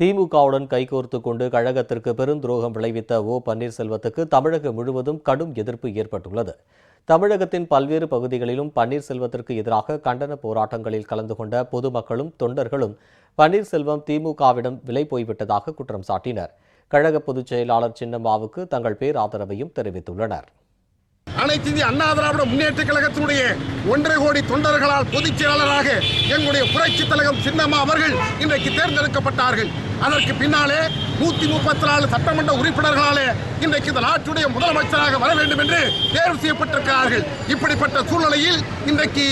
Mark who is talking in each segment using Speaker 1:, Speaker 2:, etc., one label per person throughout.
Speaker 1: திமுகவுடன் கைகோர்த்து கொண்டு கழகத்திற்கு பெருந்துரோகம் விளைவித்த ஓ. பன்னீர்செல்வத்துக்கு தமிழகம் முழுவதும் கடும் எதிர்ப்பு ஏற்பட்டுள்ளது. தமிழகத்தின் பல்வேறு பகுதிகளிலும் பன்னீர்செல்வத்திற்கு எதிராக கண்டன போராட்டங்களில் கலந்து கொண்ட பொதுமக்களும் தொண்டர்களும் பன்னீர்செல்வம் திமுகவிடம் விலை போய்விட்டதாக குற்றம் சாட்டினர். கழக பொதுச் செயலாளர் சின்னம்மாவுக்கு தங்கள் பேராதரவையும் தெரிவித்துள்ளனர்.
Speaker 2: அனைத்து இந்திய அண்ணா திராவிட முன்னேற்ற கழகத்தினுடைய ஒன்றரை கோடி தொண்டர்களால் பொதுச் செயலாளராக எங்களுடைய புரட்சி தலைவர் சின்னம்மா அவர்கள் இன்றைக்கு தேர்ந்தெடுக்கப்பட்டார்கள். அதற்கு பின்னாலே நூத்தி முப்பத்தி நாலு சட்டமன்ற உறுப்பினர்களாலே இன்றைக்கு இந்த நாட்டுடைய முதலமைச்சராக வர வேண்டும் என்று தேர்வு செய்யப்பட்டிருக்கிறார்கள். இப்படிப்பட்ட சூழ்நிலையில் இன்றைக்கு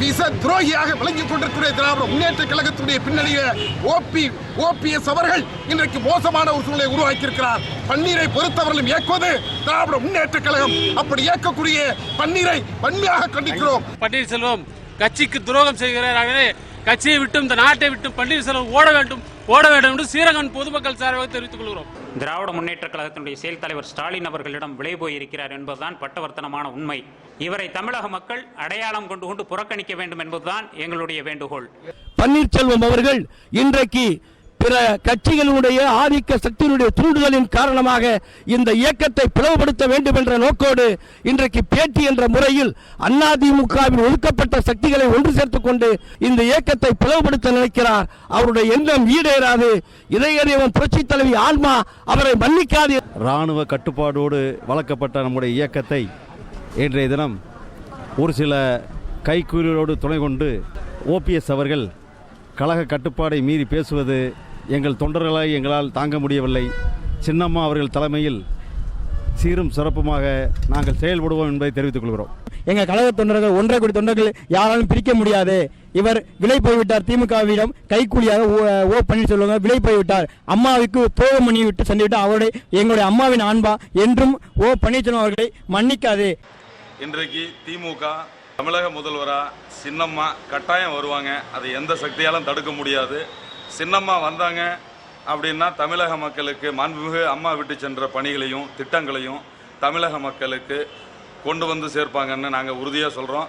Speaker 2: விச துரோகியாக விளங்கிக் கொண்டிருக்கிற திராவிட முன்னேற்ற கழகத்துடைய பின்னணியில் ஓபி ஓபிஎஸ் அவர்கள் இன்றைக்கு மோசமான ஒரு சூழலை உருவாக்கியிருக்கிறார். பன்னீரை பொறுத்தவர்களும் இயக்குவது திராவிட முன்னேற்ற கழகம். அப்படி இயக்கக்கூடிய பன்னீரை வன்மையாக கண்டிக்கிறோம்.
Speaker 3: பன்னீர்செல்வம் கட்சிக்கு துரோகம் செய்கிறார்களே கட்சியை விட்டும் இந்த நாட்டை விட்டும் பன்னீர்செல்வம் ஓட வேண்டும். ஓட வேண்டும் என்று ஸ்ரீரங்கன் பொதுமக்கள் சார்பாக தெரிவித்துக் கொள்கிறோம்.
Speaker 4: திராவிட முன்னேற்ற கழகத்தினுடைய செயல் தலைவர் ஸ்டாலின் அவர்களிடம் விலை போயிருக்கிறார் என்பதுதான் பட்டவர்த்தனமான உண்மை. இவரை தமிழக மக்கள் அடையாளம் கொண்டு கொண்டு புறக்கணிக்க வேண்டும் என்பதுதான் எங்களுடைய வேண்டுகோள்.
Speaker 5: பன்னீர்செல்வம் அவர்கள் இன்றைக்கு பிற கட்சிகளுடைய ஆதிக்க சக்தியினுடைய தூண்டுதலின் காரணமாக இந்த இயக்கத்தை பிளவுபடுத்த வேண்டும் என்ற நோக்கோடு இன்றைக்கு பேட்டி என்ற முறையில் அதிமுகவில் ஒதுக்கப்பட்ட சக்திகளை ஒன்று சேர்த்துக் கொண்டு இந்த இயக்கத்தை பிளவுபடுத்த நினைக்கிறார். அவருடைய எண்ணம் ஈடேறாது. இதயதேவன் புரட்சி தலைவி ஆன்மா அவரை மன்னிக்காது.
Speaker 6: இராணுவ கட்டுப்பாடோடு வளர்க்கப்பட்ட நம்முடைய இயக்கத்தை இன்றைய தினம் ஒரு சில கைக்கூலிகளோடு துணை கொண்டு ஓபிஎஸ் அவர்கள் கழக கட்டுப்பாடை மீறி பேசுவது எங்கள் தொண்டர்களை எங்களால் தாங்க முடியவில்லை. சின்னம்மா அவர்கள் தலைமையில் சீரும் சிறப்புமாக நாங்கள் செயல்படுவோம் என்பதை தெரிவித்துக் கொள்கிறோம்.
Speaker 5: எங்க கழக தொண்டர்கள் ஒன்றரை கோடி தொண்டர்கள் யாராலும் பிரிக்க முடியாது. இவர் விலை போய்விட்டார். திமுகவிடம் கைக்கூலியாக ஓ- ஓ பன்னீர்செல்வம் விலை போய்விட்டார். அம்மாவுக்கு துரோகம் பண்ணி விட்டு சென்று விட்டு அவருடைய எங்களுடைய அம்மாவின் அன்பா என்றும் ஓ பன்னீர்செல்வம் அவர்களை மன்னிக்காது.
Speaker 7: இன்றைக்கு திமுக தமிழக முதல்வரா சின்னம்மா கட்டாயம் வருவாங்க. அதை எந்த சக்தியாலும் தடுக்க முடியாது. சின்னம்மா வந்தாங்க அப்படின்னா தமிழக மக்களுக்கு மாண்புமிகு அம்மா விட்டு சென்ற பணிகளையும் திட்டங்களையும் தமிழக மக்களுக்கு கொண்டு வந்து சேர்ப்பாங்கன்னு நாங்கள் உறுதியாக சொல்கிறோம்